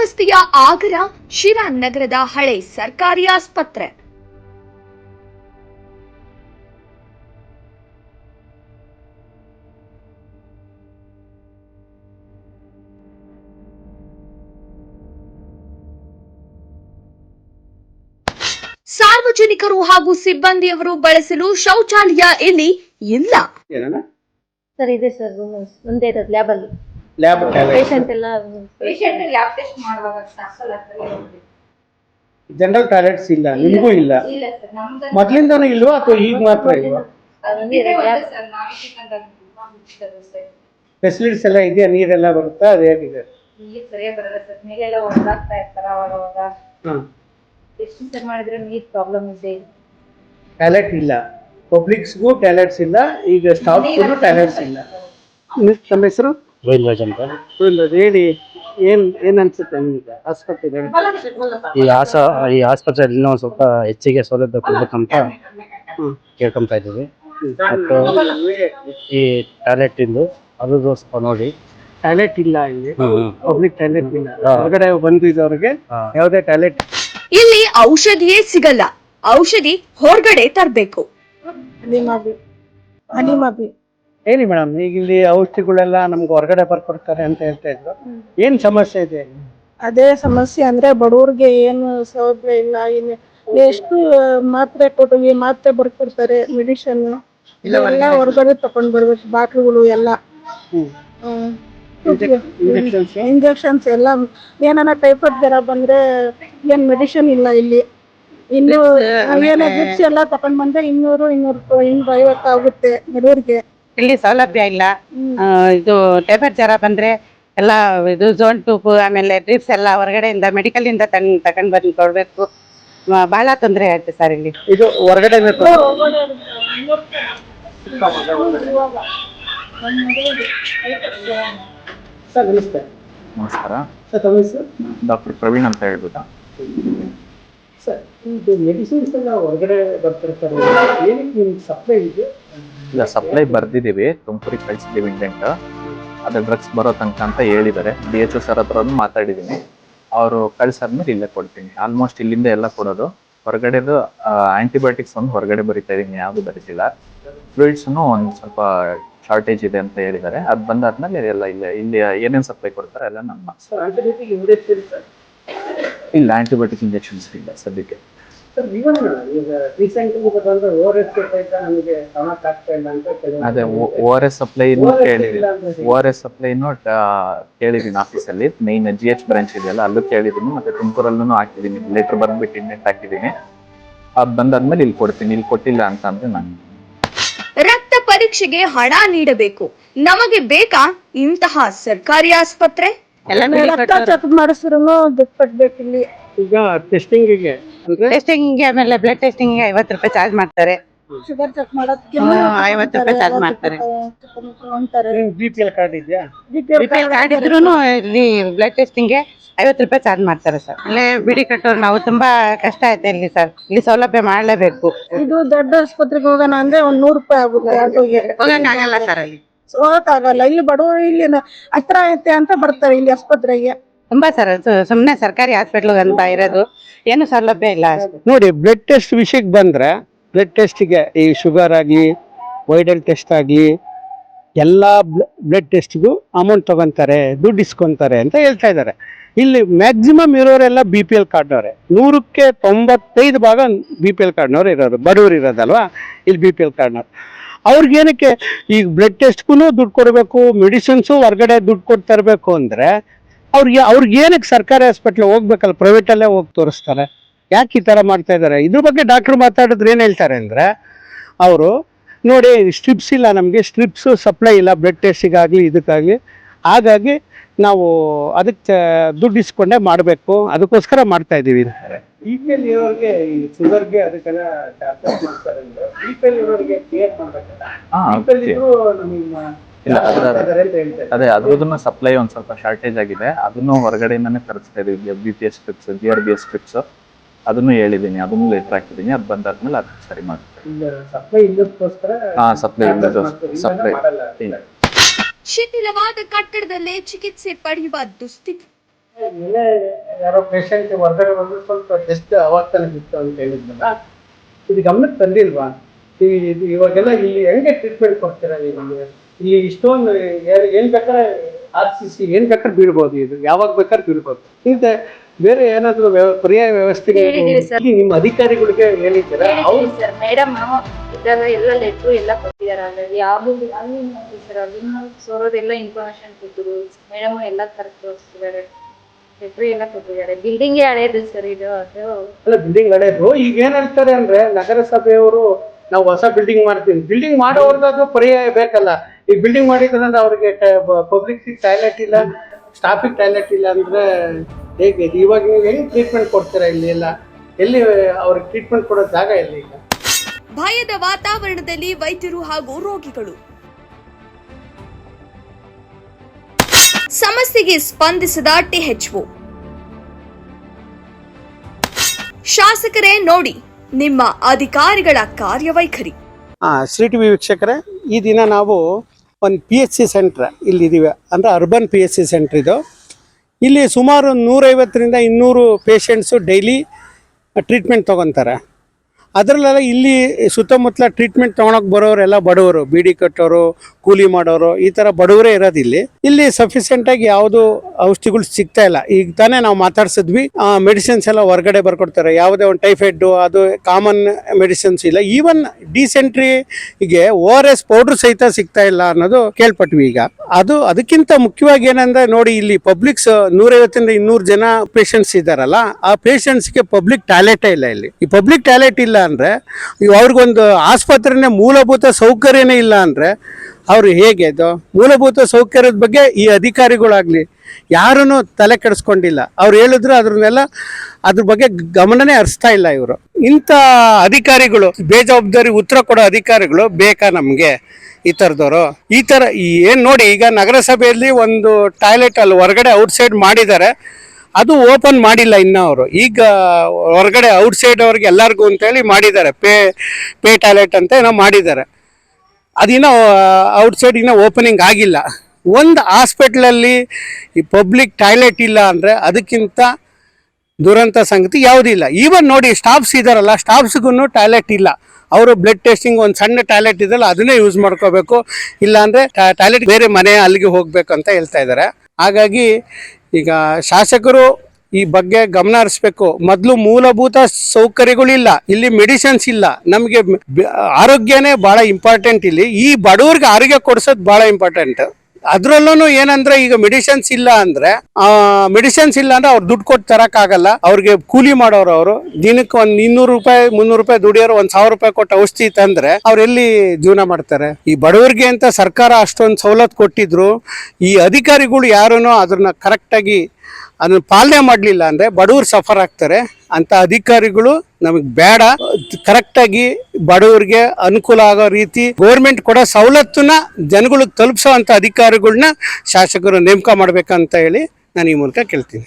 ಅವ್ಯವಸ್ಥೆಯ ಆಗರ ಶಿರಾ ನಗರದ ಹಳೆ ಸರ್ಕಾರಿ ಆಸ್ಪತ್ರೆ. ಸಾರ್ವಜನಿಕರು ಹಾಗೂ ಸಿಬ್ಬಂದಿಯವರು ಬಳಸಲು ಶೌಚಾಲಯ ಇಲ್ಲಿ ಇಲ್ಲ. ಸರ್ ಇದೆ ಸರ್ ಮುಂದೆ ಇರೋದು ಲ್ಯಾಬಲ್ಲಿ ಲ್ಯಾಬ್ ಪೇಷಂಟ್ ಎಲ್ಲ ಪೇಷಂಟ್ ಲ್ಯಾಬ್ ಟೆಸ್ಟ್ ಮಾಡುವಾಗ ಸಾಕಲ್ಲ ಜನರಲ್ ಟಾಯ್ಲೆಟ್ಸ್ ಇಲ್ಲ ನಿಮಗೂ ಇಲ್ಲ? ಮೊದ್ಲಿಂದಾನು ಇಲ್ವಾ ಅಥವಾ ಈಗ ಮಾತ್ರ ಇಲ್ವಾ? ಫೆಸಿಲಿಟೀಸ್ ಎಲ್ಲ ಇದೆಯಾ? ನೀರೆಲ್ಲ ಬರುತ್ತಾ? ಅದು ಹೇಗಿದೆ? ನೀರ್ ಸರಿಯಾಗಿ ಬರಲ್ಲ ಸರ್ ನೀರೆಲ್ಲ ಒಣಗಾಗ್ತಾ ಇರ್ತಾರ ಅವಾಗ ಅವಾಗ ಎಷ್ಟು ಸರ್ ಮಾಡಿದ್ರೆ ನೀರ್ ಪ್ರಾಬ್ಲಮ್ ಇದೆ ಟಾಯ್ಲೆಟ್ ಇಲ್ಲ. ಪಬ್ಲಿಕ್ಸ್ಗೂ ಟಾಯ್ಲೆಟ್ಸ್ ಇಲ್ಲ ಈಗ ಸ್ಟಾಫ್ಗೂ ಟಾಯ್ಲೆಟ್ಸ್ ಇಲ್ಲ. ಮಿಸ್ ತಮ್ಮ ಹೆಸರು? ಗೋವಿಂದರಾಜ್ ಅಂತ? ಹೇಳಿ ಏನ್ ಏನ್ ಅನ್ಸುತ್ತೆ ನಿಮ್ಗೆ? ಆಸ್ಪತ್ರೆ ಈ ಆಸ ಈ ಆಸ್ಪತ್ರೆಯಲ್ಲಿ ಇನ್ನೂ ಸ್ವಲ್ಪ ಹೆಚ್ಚಿಗೆ ಸೌಲಭ್ಯ ಕೊಡ್ಬೇಕಂತ ಹ್ಮ್. ಕೇಳ್ಕೊಂತ ಇದ್ದೀವಿ. ಮತ್ತು ಈ ಟಾಯ್ಲೆಟ್ ಇಂದು ಅದು ಸ್ವಲ್ಪ ನೋಡಿ. ಟಾಯ್ಲೆಟ್ ಇಲ್ಲ ಇಲ್ಲಿ. ಪಬ್ಲಿಕ್ ಟಾಯ್ಲೆಟ್ ಇಲ್ಲ. ಹೊರಗಡೆ ಬಂದಿದ್ದವ್ರಿಗೆ. ಯಾವುದೇ ಟಾಯ್ಲೆಟ್ ಇಲ್ಲಿ. ಔಷಧಿಯೇ ಸಿಗಲ್ಲ. ಔಷಧಿ ಹೊರಗಡೆ ತರಬೇಕು. ಅನಿಮಾಬಿ ಹನಿಮಾಬಿ. ಹೇಳಿ ಮೇಡಮ್ ಈಗ ಇಲ್ಲಿ ಔಷಧಿಗಳೆಲ್ಲ ನಮ್ಗೆ ಹೊರಗಡೆ ಬರ್ಕೊಡ್ತಾರೆ ಅಂತ ಹೇಳ್ತಾ ಇದ್ರು. ಏನ್ ಸಮಸ್ಯೆ ಇದೆ? ಅದೇ ಸಮಸ್ಯೆ ಅಂದ್ರೆ ಬಡವ್ರಿಗೆ ಏನು ಸೌಲಭ್ಯ ಇಲ್ಲ ಇನ್ನು ಎಷ್ಟು ಮಾತ್ರೆ ಕೊಟ್ಟು ಮಾತ್ರೆ ಬರ್ಕೊಡ್ತಾರೆ ಮೆಡಿಷನ್ ಎಲ್ಲ ಹೊರಗಡೆ ತಕೊಂಡ್ ಬರ್ಬೇಕು ಬಾಟ್ಲುಗಳು ಎಲ್ಲ. ಇಂಜೆಕ್ಷನ್ಸ್ ಎಲ್ಲ ಏನಾನ ಟೈಫಾಯ್ಡ್ ಜ್ವರ ಬಂದ್ರೆ ಏನ್ ಮೆಡಿಷನ್ ಇಲ್ಲ ಇಲ್ಲಿ. ಇನ್ನು ಏನೋ ಗಿಫ್ಟ್ಸ್ ಎಲ್ಲ ತಕೊಂಡ್ ಬಂದ್ರೆ ಇನ್ನೂರು ಇನ್ನೂರು ಇನ್ನೂರ ಐವತ್ತು ಆಗುತ್ತೆ ಬಡವ್ರಿಗೆ. ಇಲ್ಲಿ ಸೌಲಭ್ಯ ಇಲ್ಲ. ಆ, ಇದು ಟೈಫಾಯ್ಡ್ ಜ್ವರ ಬಂದ್ರೆ ಎಲ್ಲ ಇದು ಝೋನ್ ಟೂಪ್ ಆಮೇಲೆ ಡ್ರಿಪ್ಸ್ ಎಲ್ಲ ಹೊರಗಡೆಯಿಂದ ಮೆಡಿಕಲ್ ಇಂದ ತಗೊಂಡ್ ತಗೊಂಡ್ ಬಂದು ಕೊಡ್ಬೇಕು. ಮ- ಬಹಳ ತೊಂದರೆ ಆಯ್ತು ಸರ್ ಇಲ್ಲಿ. ಇದು ಹೊರಗಡೆ ಸರ್ ನಮಸ್ತೆ. ನಮಸ್ಕಾರ. ಸರ್ ತಮ್ಮ ಹೆಸರು? ಡಾಕ್ಟರ್ ಪ್ರವೀಣ್ ಅಂತ ಹೇಳ್ಬಿಟ್ಟು. ಸರ್ ಇದು ಮೆಡಿಸಿನ್ಸ್ ಎಲ್ಲ ಹೊರಗಡೆ ಬರ್ತಿರ್ತಾರೆ. ಏನಕ್ಕೆ ನಿಮ್ಗೆ ಸಪ್ಲೈ ಇದೆ? ಇಲ್ಲ ಸಪ್ಲೈ ಬರ್ದಿದ್ದೀವಿ. ತುಮಕೂರಿಗೆ ಕಳಿಸಿದ್ದೀವಿ ಇಂಡೆಂಟ್ ಅದ್ರ ಡ್ರಗ್ಸ್ ಬರೋ ತನಕ ಅಂತ ಹೇಳಿದ್ದಾರೆ. ಡಿ ಎಚ್ ಒ ಸರ್ ಹತ್ರ ಮಾತಾಡಿದ್ದೀನಿ. ಅವರು ಕಳ್ಸಾದ್ಮೇಲೆ ಇಲ್ಲೇ ಕೊಡ್ತೀನಿ. ಆಲ್ಮೋಸ್ಟ್ ಇಲ್ಲಿಂದ ಎಲ್ಲ ಕೊಡೋದು. ಹೊರಗಡೆದು ಆಂಟಿಬಯೋಟಿಕ್ಸ್ ಒಂದು ಹೊರಗಡೆ ಬರಿತಾ ಇದೀನಿ ಯಾವುದು ಬರೀತಿಲ್ಲ. ಫ್ಲೂಯಿಡ್ಸ್ನು ಒಂದು ಸ್ವಲ್ಪ ಶಾರ್ಟೇಜ್ ಇದೆ ಅಂತ ಹೇಳಿದ್ದಾರೆ. ಅದು ಬಂದಾದ್ಮೇಲೆ ಎಲ್ಲ ಇಲ್ಲೇ ಇಲ್ಲಿ ಏನೇನು ಸಪ್ಲೈ ಕೊಡ್ತಾರೆ ಎಲ್ಲ ನಮ್ಮ ಸರ್ ಆಂಟಿಬಯೋಟಿಕ್ ಇಂಜೆಕ್ಷನ್ ಸರ್ ಇಲ್ಲ ಆಂಟಿಬಯೋಟಿಕ್ ಇಂಜೆಕ್ಷನ್ಸ್ ಇಲ್ಲ ಸದ್ಯಕ್ಕೆ ಅದೇ O R S supply ORS ಕೇಳಿದ್ದೀನಿ. ಓ ಆರ್ ಎಸ್ ಸಪ್ಲೈ ಕೇಳಿದ್ದೀನಿ ಆಫೀಸಲ್ಲಿ ಮೈನ್ ಜಿ ಎಚ್ ಬ್ರಾಂಚ್ ಇದೆಯಲ್ಲ ಅಲ್ಲೂ ಕೇಳಿದ್ದೀನಿ ಮತ್ತೆ ತುಮಕೂರಲ್ಲೂ ಹಾಕಿದ್ದೀನಿ ಲೆಟರ್ ಬಂದ್ಬಿಟ್ಟು ಇಂಡೆಂಟ್ ಹಾಕಿದ್ದೀನಿ ಅದು ಬಂದಾದ್ಮೇಲೆ ಇಲ್ಲಿ ಕೊಡ್ತೀನಿ. ಇಲ್ಲಿ ಕೊಟ್ಟಿಲ್ಲ ಅಂತ ಅಂದ್ರೆ ನಾನು ರಕ್ತ ಪರೀಕ್ಷೆಗೆ ಹಣ ನೀಡಬೇಕು. ನಮಗೆ ಬೇಕಾ ಇಂತಹ ಸರ್ಕಾರಿ ಆಸ್ಪತ್ರೆ? ರಕ್ತ ಚೆಕ್ ಮಾಡಿಸ್ರು ದುಡ್ಡು ಇಲ್ಲಿ. ಈಗ ಟೆಸ್ಟಿಂಗಿಗೆ ಟೆಸ್ಟಿಂಗ್ ಆಮೇಲೆ ಬ್ಲಡ್ ಟೆಸ್ಟಿಂಗ್ ಐವತ್ತು ರೂಪಾಯಿ ಚಾರ್ಜ್ ಮಾಡ್ತಾರೆ. ಶುಗರ್ ಚೆಕ್ ಮಾಡೋದಕ್ಕೆ ಐವತ್ತು ರೂಪಾಯಿ ಚಾರ್ಜ್ ಮಾಡ್ತಾರೆ. ಬಿ ಪಿ ಎಲ್ ಕಾರ್ಡ್ ಇದೆಯಾ? ಬಿ ಪಿ ಎಲ್ ಕಾರ್ಡ್ ಇದ್ರೂ ಇಲ್ಲಿ ಬ್ಲಡ್ ಟೆಸ್ಟಿಂಗ್ಗೆ ಐವತ್ತು ರೂಪಾಯಿ ಚಾರ್ಜ್ ಮಾಡ್ತಾರೆ ಸರ್ ಇಲ್ಲೇ ಬಿಡಿ ಕಟ್ಟೋರು ನಾವು ತುಂಬಾ ಕಷ್ಟ ಆಯ್ತು ಇಲ್ಲಿ ಸರ್ ಇಲ್ಲಿ ಸೌಲಭ್ಯ ಮಾಡಲೇಬೇಕು. ಇದು ದೊಡ್ಡ ಆಸ್ಪತ್ರೆಗೆ ಹೋಗೋಣ ಅಂದ್ರೆ ಒಂದ್ ನೂರು ರೂಪಾಯಿ ಆಗುತ್ತೆ. ಹೋಗಕ್ಕಾಗಲ್ಲ ಸರ್ ಅಲ್ಲಿ. ಹೋಗಕ್ಕಾಗಲ್ಲ ಇಲ್ಲಿ ಬಡವರು ಇಲ್ಲಿ ಹತ್ರ ಐತೆ ಅಂತ ಬರ್ತಾರೆ ಇಲ್ಲಿ ಆಸ್ಪತ್ರೆಗೆ. ತುಂಬಾ ಸರ್ ಸುಮ್ಮನೆ ಸರ್ಕಾರಿ ಹಾಸ್ಪಿಟ್ಲ್ ಅಂತ ಇರೋದು ಏನು ಸೌಲಭ್ಯ ಇಲ್ಲ ನೋಡಿ ಬ್ಲಡ್ ಟೆಸ್ಟ್ ವಿಷಯಕ್ಕೆ ಬಂದ್ರೆ ಬ್ಲಡ್ ಟೆಸ್ಟಿಗೆ ಈ ಶುಗರ್ ಆಗಲಿ ವೈಡಲ್ ಟೆಸ್ಟ್ ಆಗಲಿ ಎಲ್ಲ ಬ್ಲಡ್ ಟೆಸ್ಟ್ಗೂ ಅಮೌಂಟ್ ತಗೊಂತಾರೆ ದುಡ್ಡು ಇಸ್ಕೊಂತಾರೆ ಅಂತ ಹೇಳ್ತಾ ಇದ್ದಾರೆ. ಇಲ್ಲಿ ಮ್ಯಾಕ್ಸಿಮಮ್ ಇರೋರೆಲ್ಲ ಬಿ ಪಿ ಎಲ್ ಕಾರ್ಡ್ನವ್ರೆ ನೂರಕ್ಕೆ ತೊಂಬತ್ತೈದು ಭಾಗ ಬಿ ಪಿ ಎಲ್ ಕಾರ್ಡ್ನವ್ರು ಇರೋರು ಬಡವರು ಇರೋದಲ್ವಾ? ಇಲ್ಲಿ ಬಿ ಪಿ ಎಲ್ ಕಾರ್ಡ್ನವ್ರು ಅವ್ರಿಗೇನಕ್ಕೆ ಈಗ ಬ್ಲಡ್ ಟೆಸ್ಟ್ಗೂ ದುಡ್ಡು ಕೊಡಬೇಕು ಮೆಡಿಸಿನ್ಸು ಹೊರಗಡೆ ದುಡ್ಡು ಕೊಡ್ತಾ ಇರಬೇಕು ಅಂದರೆ ಅವ್ರಿಗೆ ಅವ್ರಿಗೆ ಏನಕ್ಕೆ ಸರ್ಕಾರಿ ಹಾಸ್ಪಿಟ್ಲ್ ಹೋಗ್ಬೇಕಲ್ಲ ಪ್ರೈವೇಟಲ್ಲೇ ಹೋಗಿ ತೋರಿಸ್ತಾರೆ. ಯಾಕೆ ಈ ಥರ ಮಾಡ್ತಾ ಇದ್ದಾರೆ ಇದ್ರ ಬಗ್ಗೆ ಡಾಕ್ಟ್ರು ಮಾತಾಡಿದ್ರೆ ಏನು ಹೇಳ್ತಾರೆ ಅಂದರೆ, ಅವರು ನೋಡಿ ಸ್ಟ್ರಿಪ್ಸ್ ಇಲ್ಲ ನಮಗೆ ಸ್ಟ್ರಿಪ್ಸು ಸಪ್ಲೈ ಇಲ್ಲ ಬ್ಲಡ್ ಟೆಸ್ಟಿಗಾಗಲಿ ಇದಕ್ಕಾಗಲಿ ಹಾಗಾಗಿ ನಾವು ಅದಕ್ಕೆ ದುಡ್ಡು ಇಸ್ಕೊಂಡೇ ಮಾಡಬೇಕು. ಅದಕ್ಕೋಸ್ಕರ ಮಾಡ್ತಾ ಇದ್ದೀವಿ. ಅಂತಾರೆ ಬಿ ಪಿ ಎಲ್ ಇರೋರಿಗೆ ಈ ಶುಗರ್ಗೆ ಅದಕ್ಕೆಲ್ಲ ಟ್ಯಾಬ್ಲೆಟ್ ಮಾಡ್ತಾರೆ ಅಂದರೆ ಬಿ ಪಿ ಎಲ್ ಇರೋರಿಗೆ ಕ್ರಿಯೇಟ್ ಮಾಡಬೇಕಲ್ಲ? ಹಾ ಬಿ ಪಿ ಇದ್ರು ನಮಗೆ ಇಲ್ಲ, ಅದ್ರ- ಮಾಡ್ತಾ ಅಂತ ಹೇಳ್ತಾರೆ. ಅದೇ ಅದ್ರದ್ದು ಸಪ್ಲೈ ಒಂದ್ ಸ್ವಲ್ಪ ಶಾರ್ಟೇಜ್ ಆಗಿದೆ. ಅದನ್ನು ಹೊರಗಡೆಯಿಂದಾನೇ ತರಿಸ್ತಾ ಇದೀವಿ. B P S strips G R B S strips ಅದನ್ನು ಹೇಳಿದ್ದೀನಿ. ಅದನ್ನು ಲೆಟರ್ ಹಾಕಿದ್ದೀನಿ. ಅದು ಬಂದಾದ್ಮೇಲೆ ಅದು ಸರಿ ಮಾಡ್ತೀನಿ. ಈಗ ಸಪ್ಲೈ ಇಲ್ಲದಕ್ಕೋಸ್ಕರ ಹಾ ಸಪ್ಲೈ ಟ್ಯಾಬ್ಲೆಟ್ ಮಾಡ್ತಾರೆ. ಇಲ್ಲಾಂದ್ರೆ ಸಪ್ಲೈ ಮಾಡಲ್ಲ. ಶಿಥಿಲವಾದ ಕಟ್ಟಡದಲ್ಲೇ ಚಿಕಿತ್ಸೆ ಪಡೆಯುವ ದುಸ್ಥಿತಿ. ನಿನ್ನೆ ಯಾರೋ ಪೇಷಂಟ್ ಹೊರಗಡೆ ಬಂದು ಸ್ವಲ್ಪ ಟೆಸ್ಟ್ ಅವಾಗ್ತಾನೆ ಬಿತ್ತು ಅಂತ ಹೇಳಿದ್ನಲ್ಲ. ಇದು ಗಮನಕ್ಕೆ ತಂದಿಲ್ವಾ? ಇದು ಇವಾಗೆಲ್ಲ ಇಲ್ಲಿ ಹೆಂಗೆ ಟ್ರೀಟ್ಮೆಂಟ್ ಕೊಡ್ತೀರಾ ನೀವು ಇಲ್ಲಿ ಇಷ್ಟೊಂದು ಏನ್- ಏನ್ ಬೇಕಾದ್ರೆ ಆರ್ ಸಿ ಸಿ ಏನ್ ಬೇಕಾದ್ರೆ ಬೀಳ್ಬೋದು ಇದು. ಯಾವಾಗ ಬೇಕಾದ್ರೆ ಬೀಳ್ಬೋದು. ಇಂತೆ ಬೇರೆ ಏನಾದ್ರು ವ್ಯವ- ಪರ್ಯಾಯ ವ್ಯವಸ್ಥೆಗೆ ನಿಮ್ಮ ಅಧಿಕಾರಿಗಳಿಗೆ ಹೇಳಿದ್ದೀರಾ? ಅವ್ರು ಸರ್. ಮೇಡಮ್ ಇದೆಲ್ಲ ಎಲ್ಲ ಲೆಟ್ರು ಎಲ್ಲ ಕೊಟ್ಟಿದ್ದಾರೆ ಆಲ್ರೆಡಿ ಯಾವ್ದು ಸರ್ ಅದನ್ನ ಸೋರೋದೆಲ್ಲ ಇನ್ಫಾರ್ಮೇಶನ್ ಕೊಟ್ಟರು ಮೇಡಮ್ ಎಲ್ಲ ತರ ತೋರಿಸ್ತಿದ್ದಾರೆ ಲೆಟ್ರು ಎಲ್ಲ ಕೊಟ್ಟಿದ್ದಾರೆ ಬಿಲ್ಡಿಂಗ್ ಹಳೇದು ಸರ್ ಇದು, ಅದು. ಅಲ್ಲ ಬಿಲ್ಡಿಂಗ್ ಹಳೇದು. ಈಗ ಏನ್ ಹೇಳ್ತಾರೆ ಅಂದ್ರೆ ನಗರಸಭೆಯವರು ನಾವು ಹೊಸ ಬಿಲ್ಡಿಂಗ್ ಮಾಡ್ತೀವಿ. ಬಿಲ್ಡಿಂಗ್ ಮಾಡೋರ್ದು ಪರ್ಯಾಯ ಬೇಕಲ್ಲ. ಈಗ ಬಿಲ್ಡಿಂಗ್ ಮಾಡಿದ್ರೆ ಅವ್ರಿಗೆ ಪಬ್ಲಿಕ್ ಟಾಯ್ಲೆಟ್ ಇಲ್ಲ ಸ್ಟಾಫಿಗೆ ಟಾಯ್ಲೆಟ್ ಇಲ್ಲ ಅಂದ್ರೆ ಹೇಗೆ? ಇವಾಗ ನೀವು ಹೆಂಗ್ ಟ್ರೀಟ್ಮೆಂಟ್ ಕೊಡ್ತೀರಾ ಇಲ್ಲಿ ಎಲ್ಲ? ಎಲ್ಲಿ ಅವ್ರಿಗೆ ಟ್ರೀಟ್ಮೆಂಟ್ ಕೊಡೋ ಜಾಗ ಎಲ್ಲಿ ಈಗ? ಭಯದ ವಾತಾವರಣದಲ್ಲಿ ವೈದ್ಯರು ಹಾಗೂ ರೋಗಿಗಳು. ಸಮಸ್ಯೆಗೆ ಸ್ಪಂದಿಸದ ಟಿಎಚ್ಒ ಶಾಸಕರೇ ನೋಡಿ, ನಿಮ್ಮ ಅಧಿಕಾರಿಗಳ ಕಾರ್ಯವೈಖರಿ. ಶ್ರೀ ಟಿ ವಿ ವೀಕ್ಷಕರೇ, ಈ ದಿನ ನಾವು ಒಂದು ಪಿ ಎಚ್ ಸಿ ಸೆಂಟ್ರ್ ಇಲ್ಲಿದ್ದೀವಿ. ಅಂದರೆ urban P H C centre ಇದು. ಇಲ್ಲಿ ಸುಮಾರು ನೂರೈವತ್ತರಿಂದ ಇನ್ನೂರು ಪೇಷಂಟ್ಸು ಡೈಲಿ ಟ್ರೀಟ್ಮೆಂಟ್ ತೊಗೊತಾರೆ. ಅದರಲ್ಲೆಲ್ಲ ಇಲ್ಲಿ ಸುತ್ತಮುತ್ತಲ ಟ್ರೀಟ್ಮೆಂಟ್ ತೊಗೊಳಕ್ಕೆ ಬರೋರೆಲ್ಲ ಬಡವರು, ಬೀಡಿ ಕಟ್ಟೋರು, ಕೂಲಿ ಮಾಡೋರು, ಈ ಥರ ಬಡವರೇ ಇರೋದು ಇಲ್ಲಿ. ಇಲ್ಲಿ ಸಫಿಷಿಯೆಂಟ್ ಆಗಿ ಯಾವುದು ಔಷಧಿಗಳು ಸಿಗ್ತಾ ಇಲ್ಲ. ಈಗ ತಾನೇ ನಾವು ಮಾತಾಡ್ಸಿದ್ವಿ ಮೆಡಿಸಿನ್ಸ್ ಎಲ್ಲ ಹೊರಗಡೆ ಬರ್ಕೊಡ್ತಾರೆ. ಯಾವುದೇ ಒಂದು ಟೈಫಾಯ್ಡು ಅದು ಕಾಮನ್ ಮೆಡಿಸಿನ್ಸ್ ಇಲ್ಲ. ಈವನ್ ಡಿಸೆಂಟ್ರಿಗೆ ಓ ಆರ್ ಎಸ್ ಪೌಡರ್ ಸಹಿತ ಸಿಗ್ತಾ ಇಲ್ಲ ಅನ್ನೋದು ಕೇಳ್ಪಟ್ವಿ ಈಗ. ಅದು ಅದಕ್ಕಿಂತ ಮುಖ್ಯವಾಗಿ ಏನಂದ್ರೆ ನೋಡಿ ಇಲ್ಲಿ ಪಬ್ಲಿಕ್ಸ್ ನೂರೈವತ್ತರಿಂದ ಇನ್ನೂರು ಜನ ಪೇಷಂಟ್ಸ್ ಇದ್ದಾರಲ್ಲ, ಆ ಪೇಷಂಟ್ಸ್ಗೆ ಪಬ್ಲಿಕ್ ಟಾಯ್ಲೆಟೇ ಇಲ್ಲ ಇಲ್ಲಿ. ಈ ಪಬ್ಲಿಕ್ ಟಾಯ್ಲೆಟ್ ಇಲ್ಲ ಅಂದ್ರೆ ಅವ್ರಿಗೊಂದು ಆಸ್ಪತ್ರೆನೇ ಮೂಲಭೂತ ಸೌಕರ್ಯನೇ ಇಲ್ಲ ಅಂದರೆ ಅವರು ಹೇಗೆ ಅದು ಮೂಲಭೂತ ಸೌಕರ್ಯದ ಬಗ್ಗೆ ಈ ಅಧಿಕಾರಿಗಳಾಗ್ಲಿ ಯಾರೂ ತಲೆ ಕೆಡಿಸ್ಕೊಂಡಿಲ್ಲ. ಅವ್ರು ಹೇಳಿದ್ರು ಅದ್ರನ್ನೆಲ್ಲ ಅದ್ರ ಬಗ್ಗೆ ಗಮನನೇ ಹರಿಸ್ತಾ ಇಲ್ಲ ಇವರು. ಇಂಥ ಅಧಿಕಾರಿಗಳು, ಬೇಜವಾಬ್ದಾರಿ ಉತ್ತರ ಕೊಡೋ ಅಧಿಕಾರಿಗಳು ಬೇಕಾ ನಮಗೆ ಈ ಥರದವರು? ಈ ಥರ ಏನು ನೋಡಿ ಈಗ ನಗರಸಭೆಯಲ್ಲಿ ಒಂದು ಟಾಯ್ಲೆಟ್ ಅಲ್ಲಿ ಹೊರಗಡೆ ಔಟ್ಸೈಡ್ ಮಾಡಿದ್ದಾರೆ. ಅದು ಓಪನ್ ಮಾಡಿಲ್ಲ ಇನ್ನೂ ಅವರು ಈಗ ಹೊರಗಡೆ ಔಟ್ಸೈಡ್ ಅವ್ರಿಗೆ ಎಲ್ಲರಿಗೂ ಅಂತೇಳಿ ಮಾಡಿದ್ದಾರೆ. ಪೇ ಪೇ ಟಾಯ್ಲೆಟ್ ಅಂತ ಏನೋ ಮಾಡಿದ್ದಾರೆ. ಅದಿನ್ನೂ ಔಟ್ಸೈಡ್ ಇನ್ನೂ ಓಪನಿಂಗ್ ಆಗಿಲ್ಲ. ಒಂದು ಹಾಸ್ಪಿಟ್ಲಲ್ಲಿ ಈ ಪಬ್ಲಿಕ್ ಟಾಯ್ಲೆಟ್ ಇಲ್ಲ ಅಂದರೆ ಅದಕ್ಕಿಂತ ದುರಂತ ಸಂಗತಿ ಯಾವುದಿಲ್ಲ. ಈವನ್ ನೋಡಿ ಸ್ಟಾಫ್ಸ್ ಇದ್ದಾರಲ್ಲ ಸ್ಟಾಫ್ಸ್ಗೂ ಟಾಯ್ಲೆಟ್ ಇಲ್ಲ. ಅವರು ಬ್ಲಡ್ ಟೆಸ್ಟಿಂಗ್ ಒಂದು ಸಣ್ಣ ಟಾಯ್ಲೆಟ್ ಇದೆಯಲ್ಲ, ಅದನ್ನೇ ಯೂಸ್ ಮಾಡ್ಕೋಬೇಕು. ಇಲ್ಲಾಂದರೆ ಟಾಯ್ಲೆಟ್ ಬೇರೆ ಮನೆ ಅಲ್ಲಿಗೆ ಹೋಗಬೇಕು ಅಂತ ಹೇಳ್ತಾ ಇದ್ದಾರೆ. ಹಾಗಾಗಿ ಈಗ ಶಾಸಕರು ಈ ಬಗ್ಗೆ ಗಮನ ಹರಿಸ್ಬೇಕು. ಮೊದಲು ಮೂಲಭೂತ ಸೌಕರ್ಯಗಳಿಲ್ಲ. ಇಲ್ಲಿ ಮೆಡಿಸಿನ್ಸ್ ಇಲ್ಲ. ನಮಗೆ ಆರೋಗ್ಯನೇ ಭಾಳ ಇಂಪಾರ್ಟೆಂಟ್ ಇಲ್ಲಿ. ಈ ಬಡವ್ರಿಗೆ ಆರೋಗ್ಯ ಕೊಡ್ಸೋದು ಭಾಳ ಇಂಪಾರ್ಟೆಂಟ್ ಅದ್ರಲ್ಲೂ ಏನಂದ್ರೆ ಈಗ ಮೆಡಿಸಿನ್ಸ್ ಇಲ್ಲ ಅಂದ್ರೆ ಮೆಡಿಸಿನ್ಸ್ ಇಲ್ಲ ಅಂದ್ರೆ ಅವ್ರು ದುಡ್ಡು ಕೊಟ್ಟು ತರಕ್ಕಾಗಲ್ಲ ಅವ್ರಿಗೆ ಕೂಲಿ ಮಾಡೋರು ಅವರು. ದಿನಕ್ಕೆ ಒಂದ್ ಇನ್ನೂರು ರೂಪಾಯಿ, ಮುನ್ನೂರು ರೂಪಾಯಿ ದುಡಿಯೋರು ಒಂದ್ ಸಾವಿರ ರೂಪಾಯಿ ಕೊಟ್ಟು ಔಷಧಿ ತಂದ್ರೆ ಅವ್ರು ಎಲ್ಲಿ ಜೀವನ ಮಾಡ್ತಾರೆ? ಈ ಬಡವರಿಗೆ ಅಂತ ಸರ್ಕಾರ ಅಷ್ಟೊಂದು ಸವಲತ್ತು ಕೊಟ್ಟಿದ್ರು. ಈ ಅಧಿಕಾರಿಗಳು ಯಾರನ್ನು ಅದನ್ನ ಕರೆಕ್ಟಾಗಿ ಅದನ್ನ ಪಾಲನೆ ಮಾಡಲಿಲ್ಲ ಅಂದ್ರೆ ಬಡವರು ಸಫರ್ ಆಗ್ತಾರೆ. ಅಂತ ಅಧಿಕಾರಿಗಳು ನಮಗೆ ಬೇಡ. ಕರೆಕ್ಟಾಗಿ ಬಡವರಿಗೆ ಅನುಕೂಲ ಆಗೋ ರೀತಿ ಗೌರ್ಮೆಂಟ್ ಕೊಡೋ ಸವಲತ್ತನ್ನ ಜನಗಳಿಗೆ ತಲುಪಿಸೋ ಅಂಥ ಅಧಿಕಾರಿಗಳನ್ನ ಶಾಸಕರು ನೇಮಕ ಮಾಡ್ಬೇಕಂತ ಹೇಳಿ ನಾನು ಈ ಮೂಲಕ ಕೇಳ್ತೀನಿ.